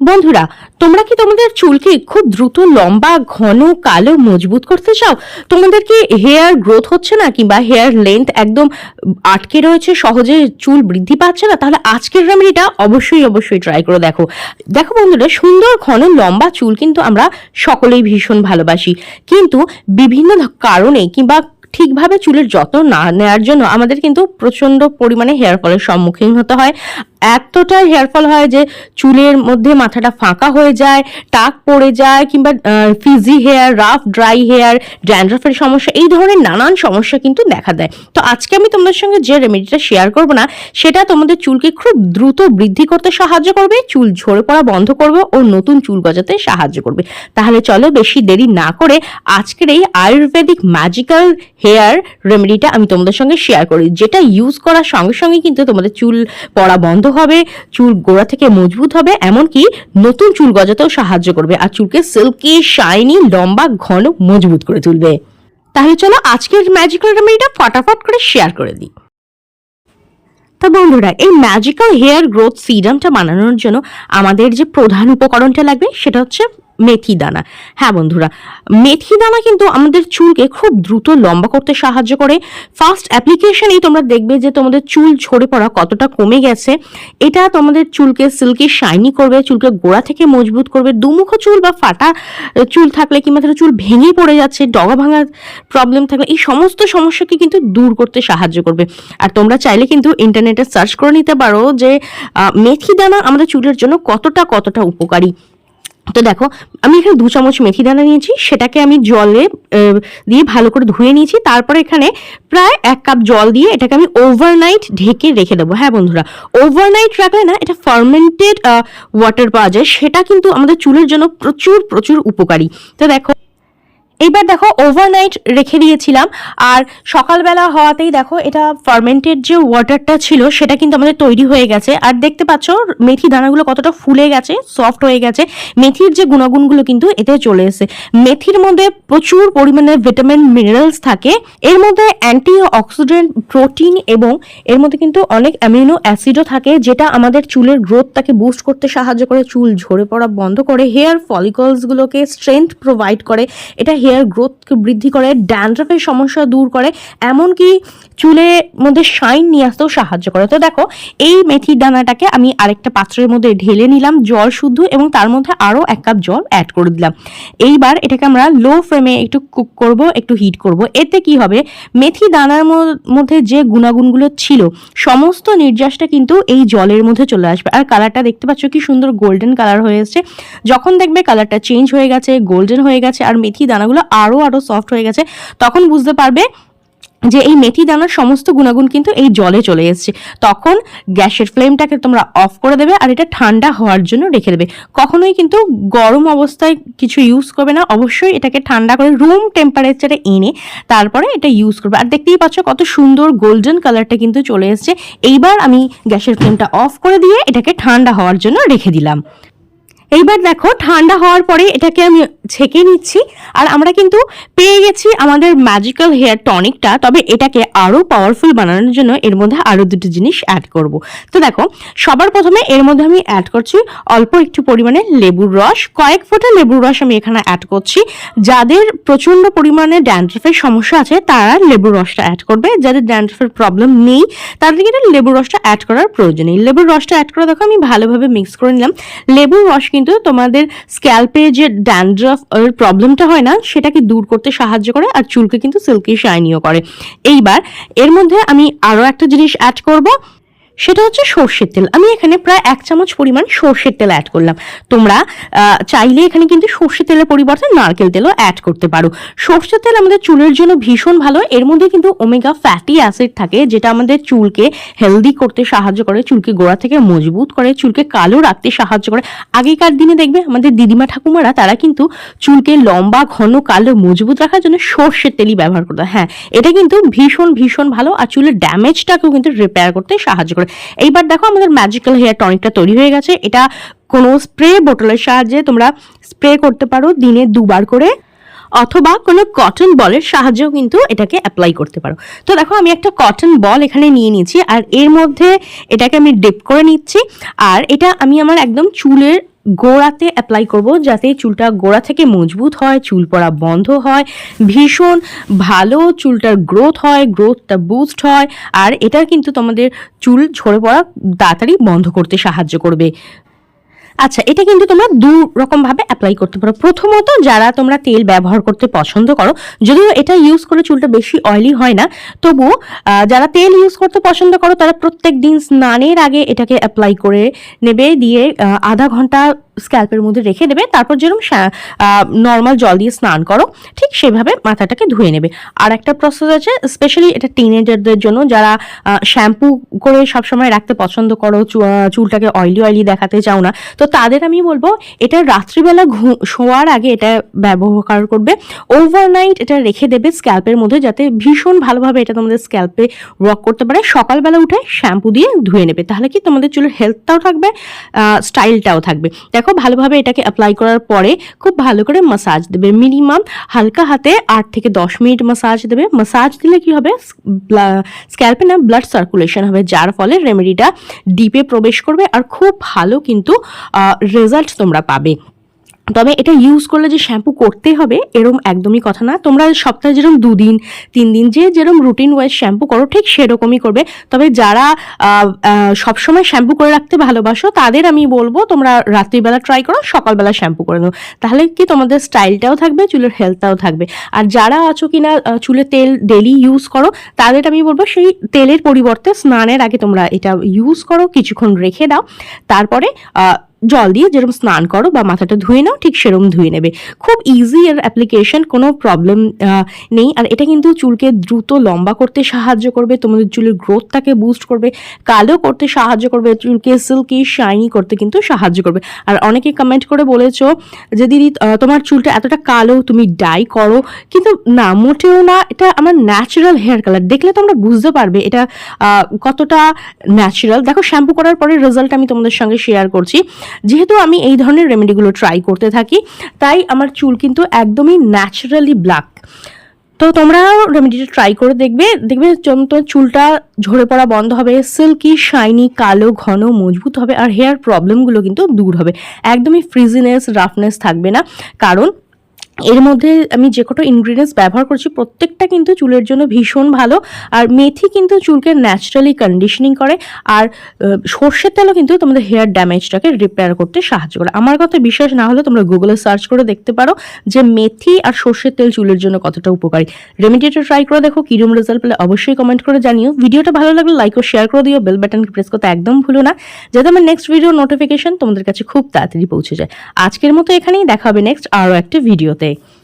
বন্ধুরা, তোমরা কি তোমাদের চুলকে খুব দ্রুত, লম্বা, ঘন, কালো, মজবুত করতে চাও? তোমাদের কি হেয়ার গ্রোথ হচ্ছে না কিংবা হেয়ার লেন্থ একদম আটকে রয়েছে, সহজে চুল বৃদ্ধি পাচ্ছে না? তাহলে আজকের রেমেডিটা অবশ্যই অবশ্যই ট্রাই করে দেখো। দেখো বন্ধুরা, সুন্দর, ঘন, লম্বা চুল কিন্তু আমরা সকলেই ভীষণ ভালোবাসি। কিন্তু বিভিন্ন কারণে কিংবা ঠিকভাবে চুলের যত্ন না নেওয়ার জন্য আমাদের কিন্তু প্রচণ্ড পরিমাণে হেয়ার ফলের সম্মুখীন হতে হয়। এতটাই হেয়ার ফল হয় যে চুলের মধ্যে মাথাটা ফাঁকা হয়ে যায়, টাক পড়ে যায় কিংবা frizzy hair rough dry hair ড্যান্ড্রফের সমস্যা, এই ধরনের নানান সমস্যা কিন্তু দেখা দেয়। তো আজকে আমি তোমাদের সঙ্গে যে রেমেডিটা শেয়ার করব না, সেটা তোমাদের চুলকে খুব দ্রুত বৃদ্ধি করতে সাহায্য করবে, চুল ঝরে পড়া বন্ধ করবে ও নতুন চুল গজাতে সাহায্য করবে। তাহলে চলো বেশি দেরি না করে আজকের এই আয়ুর্বেদিক ম্যাজিক্যাল হেয়ার রেমেডিটা আমি তোমাদের সঙ্গে শেয়ার করি। যেটা ইউজ করার সঙ্গে সঙ্গে কিন্তু তোমাদের চুল পড়া বন্ধ হবে, চুল গোড়া থেকে মজবুত হবে, এমনকি নতুন চুল গজাতেও সাহায্য করবে আর চুলকে সিল্কি শাইনি লম্বা, ঘন, মজবুত করে তুলবে। তাহলে চলো আজকের ম্যাজিক্যাল রেমেডিটা ফটাফট করে শেয়ার করে দিই। তা বন্ধুরা, এই ম্যাজিক্যাল হেয়ার গ্রোথ সিরামটা বানানোর জন্য আমাদের যে প্রধান উপকরণটা লাগবে, সেটা হচ্ছে মেথি দানা হ্যাঁ বন্ধুরা মেথি দানা কিন্তু আমাদের চুলকে খুব দ্রুত লম্বা করতে সাহায্য করে। ফার্স্ট অ্যাপ্লিকেশনেই তোমরা দেখবে যে তোমাদের চুল ঝরে পড়া কতটা কমে গেছে। এটা তোমাদের চুলকে সিল্কি শাইনি করবে, চুলকে গোড়া থেকে মজবুত করবে। দুমুখ চুল বা ফাটা চুল থাকলে কিংবা ধরো চুল ভেঙে পড়ে যাচ্ছে, ডগা ভাঙার প্রবলেম থাকলে এই সমস্ত সমস্যাকে কিন্তু দূর করতে সাহায্য করবে। আর তোমরা চাইলে কিন্তু ইন্টারনেটে সার্চ করে নিতে পারো যে মেথি দানা আমাদের চুলের জন্য কতটা কতটা উপকারী। তো দেখো, আমি এখানে দু চামচ মেথি দানা নিয়েছি, সেটাকে আমি জলে দিয়ে ভালো করে ধুয়ে নিয়েছি, তারপরে এখানে প্রায় এক কাপ জল দিয়ে এটাকে আমি ওভারনাইট ঢেকে রেখে দেবো। হ্যাঁ বন্ধুরা ওভারনাইট রাখলে না এটা ফার্মেন্টেড ওয়াটার পাওয়া যায়, সেটা কিন্তু আমাদের চুলের জন্য প্রচুর প্রচুর উপকারী। তো দেখো এইবার দেখো ওভারনাইট রেখে দিয়েছিলাম। আর সকালবেলা হওয়াতেই দেখো এটা ফার্মেন্টেড যে ওয়াটারটা ছিল, সেটা কিন্তু আমাদের তৈরি হয়ে গেছে। আর দেখতে পাচ্ছ, মেথি দানাগুলো কতটা ফুলে গেছে সফট হয়ে গেছে। মেথির যে গুণাগুণগুলো কিন্তু এতে চলে এসেছে। মেথির মধ্যে প্রচুর পরিমাণে ভিটামিন মিনারেলস থাকে। এর মধ্যে অ্যান্টি অক্সিডেন্ট প্রোটিন এবং এর মধ্যে কিন্তু অনেক অ্যামিনো অ্যাসিডও থাকে, যেটা আমাদের চুলের গ্রোথটাকে বুস্ট করতে সাহায্য করে। চুল ঝরে পড়া বন্ধ করে হেয়ার ফলিকলসগুলোকে স্ট্রেংথ প্রোভাইড করে। এটা হেয়ার গ্রোথকে বৃদ্ধি করে ড্যান্ড্রফের সমস্যা দূর করে, এমনকি চুলের মধ্যে শাইন নিয়ে আসতেও সাহায্য করে। তো দেখো, এই মেথির দানাটাকে আমি আরেকটা পাত্রের মধ্যে ঢেলে নিলাম, জল শুদ্ধ এবং তার মধ্যে আরও এক কাপ জল অ্যাড করে দিলাম। এইবার এটাকে আমরা লো ফ্লেমে একটু কুক করব, একটু হিট করব। এতে কি হবে? মেথি দানার মধ্যে যে গুণাগুণগুলো ছিল, সমস্ত নির্যাসটা কিন্তু এই জলের মধ্যে চলে আসবে। আর কালারটা দেখতে পাচ্ছ কি সুন্দর গোল্ডেন কালার হয়ে এসছে। যখন দেখবে কালারটা চেঞ্জ হয়ে গেছে গোল্ডেন হয়ে গেছে, আর মেথি দানাগুলো আরও আরও সফট হয়ে গেছে। তখন বুঝতে পারবে যে এই মেথি দানার সমস্ত গুণাগুণ কিন্তু এই জলে চলে এসেছে। তখন গ্যাসের ফ্লেমটাকে তোমরা অফ করে দেবে আর এটা ঠান্ডা হওয়ার জন্য রেখে দেবে। কখনোই কিন্তু গরম অবস্থায় কিছু ইউজ করবে না। অবশ্যই এটাকে ঠান্ডা করে রুম টেম্পারেচারে এনে তারপরে এটা ইউজ করবে। আর দেখতেই পাচ্ছ কত সুন্দর গোল্ডেন কালারটা কিন্তু চলে এসেছে। এইবার আমি গ্যাসের ফ্লেমটা অফ করে দিয়ে এটাকে ঠান্ডা হওয়ার জন্য রেখে দিলাম। এইবার দেখো, ঠান্ডা হওয়ার পরে এটাকে আমি ছেঁকে নিচ্ছি। আর আমরা কিন্তু পেয়ে গেছি আমাদের ম্যাজিক্যাল হেয়ার টনিকটা তবে এটাকে আরও পাওয়ারফুল বানানোর জন্য এর মধ্যে আরও দুটো জিনিস অ্যাড করব। তো দেখো, সবার প্রথমে এর মধ্যে আমি অ্যাড করছি অল্প একটু পরিমাণে লেবুর রস। কয়েক ফোঁটা লেবুর রস আমি এখানে অ্যাড করছি। যাদের প্রচণ্ড পরিমাণে ড্যান্ড্রফের সমস্যা আছে, তারা লেবুর রসটা অ্যাড করবে। যাদের ড্যান্ড্রফের প্রবলেম নেই, তাদের কিন্তু লেবুর রসটা অ্যাড করার প্রয়োজন নেই। লেবুর রসটা অ্যাড করে, দেখো, আমি ভালোভাবে মিক্স করে নিলাম। লেবুর রস কিন্তু তোমাদের স্ক্যাল্পে যে ড্যান্ড্রফ প্রবলেমটা হয় না, সেটাকে দূর করতে সাহায্য করে আর চুলকে কিন্তু সিল্কি শাইনিও করে। এইবার এর মধ্যে আমি আরও একটা জিনিস অ্যাড করব। সেটা হচ্ছে সর্ষের তেল। আমি এখানে প্রায় এক চামচ পরিমাণ সর্ষের তেল অ্যাড করলাম। তোমরা চাইলে এখানে কিন্তু সর্ষের তেলের পরিবর্তে নারকেল তেলও অ্যাড করতে পারো। সর্ষের তেল আমাদের চুলের জন্য ভীষণ ভালো। এর মধ্যে কিন্তু ওমেগা ফ্যাটি অ্যাসিড থাকে, যেটা আমাদের চুলকে হেলদি করতে সাহায্য করে, চুলকে গোড়া থেকে মজবুত করে, চুলকে কালো রাখতে সাহায্য করে। আগেকার দিনে দেখবে আমাদের দিদিমা ঠাকুমারা, তারা কিন্তু চুলকে লম্বা, ঘন, কালো, মজবুত রাখার জন্য সর্ষের তেলই ব্যবহার করতো। হ্যাঁ এটা কিন্তু ভীষণ ভীষণ ভালো। আর চুলের ড্যামেজটাকেও কিন্তু রিপেয়ার করতে সাহায্য করে। এইবার দেখো আমাদের ম্যাজিক্যাল হেয়ার টনিকটা তৈরি হয়ে গেছে। এটা কোনো স্প্রে বোটলের সাহায্যে তোমরা স্প্রে করতে পারো দিনে দুবার করে। অথবা কোনো কটন বলের সাহায্যেও কিন্তু এটাকে অ্যাপ্লাই করতে পারো। তো দেখো আমি একটা কটন বল এখানে নিয়ে নিয়েছি, আর এর মধ্যে এটাকে আমি ডিপ করে নিচ্ছি। আর এটা আমি আমার একদম চুলের গোড়াতে অ্যাপ্লাই করব যাতে চুলটা গোড়া থেকে মজবুত হয়, চুল পড়া বন্ধ হয়, ভীষণ ভালো চুলটার গ্রোথ হয় গ্রোথটা বুস্ট হয়, আর এটা কিন্তু তোমাদের চুল ঝরে পড়া তাড়াতাড়ি বন্ধ করতে সাহায্য করবে। আচ্ছা এটা কিন্তু তোমরা দু রকম ভাবে অ্যাপ্লাই করতে পারো। প্রথমত যারা তোমরা তেল ব্যবহার করতে পছন্দ করো, যদিও এটা ইউজ করে চুলটা বেশি অয়েলি হয় না তবু যারা তেল ইউজ করতে পছন্দ করো, তারা প্রত্যেক দিন স্নানের আগে এটাকে অ্যাপ্লাই করে নেবে, দিয়ে আধা ঘণ্টা স্ক্যাল্পের মধ্যে রেখে দেবে, তারপর যেরকম নর্মাল জল দিয়ে স্নান করো, ঠিক সেভাবে মাথাটাকে ধুয়ে নেবে। আর একটা প্রসেস আছে স্পেশালি এটা টিনেজারদের জন্য, যারা শ্যাম্পু করে সবসময় রাখতে পছন্দ করো চুলটাকে অয়েলি অয়েলি দেখাতে চাও না, তো তাদের আমি বলব, এটা রাত্রিবেলা ঘু- শোয়ার আগে এটা ব্যবহার করবে। ওভারনাইট এটা রেখে দেবে স্ক্যাল্পের মধ্যে, যাতে ভীষণ ভালোভাবে এটা তোমাদের স্ক্যাল্পে ওয়ার্ক করতে পারে। সকালবেলা উঠে শ্যাম্পু দিয়ে ধুয়ে নেবে, তাহলে কি তোমাদের চুলের হেলথটাও থাকবে স্টাইলটাও থাকবে। দেখো ভালোভাবে এটাকে অ্যাপ্লাই করার পরে খুব ভালো করে মাসাজ দেবে। মিনিমাম হালকা হাতে আট থেকে দশ মিনিট মাসাজ দেবে। মাসাজ দিলে কি হবে? স্ক্যাল্পে না ব্লাড সার্কুলেশন হবে, যার ফলে রেমেডিটা ডিপে প্রবেশ করবে আর খুব ভালো কিন্তু রেজাল্ট তোমরা পাবে। তবে এটা ইউজ করলে যে শ্যাম্পু করতে হবে, এরম একদমই কথা না। তোমরা সপ্তাহে যেরকম দুদিন তিন দিন যে যেরকম রুটিন ওয়াইজ শ্যাম্পু করো, ঠিক সেরকমই করবে। তবে যারা সবসময় শ্যাম্পু করে রাখতে ভালোবাসো, তাদের আমি বলব, তোমরা রাত্রিবেলা ট্রাই করো, সকালবেলা শ্যাম্পু করে নাও। তাহলে কি তোমাদের স্টাইলটাও থাকবে, চুলের হেলথটাও থাকবে। আর যারা আছো কিনা চুলে তেল ডেলি ইউজ করো, তাদের আমি বলব, সেই তেলের পরিবর্তে স্নানের আগে তোমরা এটা ইউজ করো, কিছুক্ষণ রেখে দাও। তারপরে জল দিয়ে যেরকম স্নান করো বা মাথাটা ধুয়ে নাও, ঠিক সেরকম ধুয়ে নেবে। খুব ইজি এর অ্যাপ্লিকেশন কোনো প্রবলেম নেই। আর এটা কিন্তু চুলকে দ্রুত লম্বা করতে সাহায্য করবে, তোমাদের চুলের গ্রোথটাকে বুস্ট করবে, কালো করতে সাহায্য করবে, চুলকে সিল্কি শাইনি করতে কিন্তু সাহায্য করবে। আর অনেকে কমেন্ট করে বলেছ যে, দিদি তোমার চুলটা এতটা কালো, তুমি ডাই করো। কিন্তু না, মোটেও না, এটা আমার ন্যাচারাল হেয়ার কালার দেখলে তোমরা বুঝতে পারবে এটা কতটা ন্যাচারাল দেখো শ্যাম্পু করার পরে রেজাল্ট আমি তোমাদের সঙ্গে শেয়ার করছি। যেহেতু আমি এই ধরনের রেমেডিগুলো ট্রাই করতে থাকি, তাই আমার চুল কিন্তু একদমই ন্যাচারালি ব্ল্যাক তো তোমরা রেমেডিটা ট্রাই করে দেখবে দেখবে তোমার চুলটা ঝরে পড়া বন্ধ হবে সিল্কি শাইনি কালো, ঘন, মজবুত হবে, আর হেয়ার প্রবলেমগুলো কিন্তু দূর হবে। একদমই ফ্রিজিনেস রাফনেস থাকবে না। কারণ এর মধ্যে আমি যে কটা ইনগ্রিডিয়েন্টস ব্যবহার করছি, প্রত্যেকটা কিন্তু চুলের জন্য ভীষণ ভালো। আর মেথি কিন্তু চুলকে ন্যাচারালি কন্ডিশনিং করে। আর সর্ষের তেলও কিন্তু তোমাদের হেয়ার ড্যামেজটাকে রিপেয়ার করতে সাহায্য করে। আমার কথা বিশ্বাস না হলে তোমরা গুগলে সার্চ করে দেখতে পারো যে মেথি আর সর্ষের তেল চুলের জন্য কতটা উপকারী। রেমিডিটা ট্রাই করে দেখো কিরম রেজাল্ট পেলে অবশ্যই কমেন্ট করে জানিও। ভিডিওটা ভালো লাগলে লাইক ও শেয়ার করে দিও বেল বাটনকে প্রেস করতে একদম ভুলো না। যাতে আমার নেক্সট ভিডিও নোটিফিকেশন তোমাদের কাছে খুব তাড়াতাড়ি পৌঁছে যায়। আজকের মতো এখানেই দেখা হবে নেক্সট আরও একটা ভিডিওতে Okay.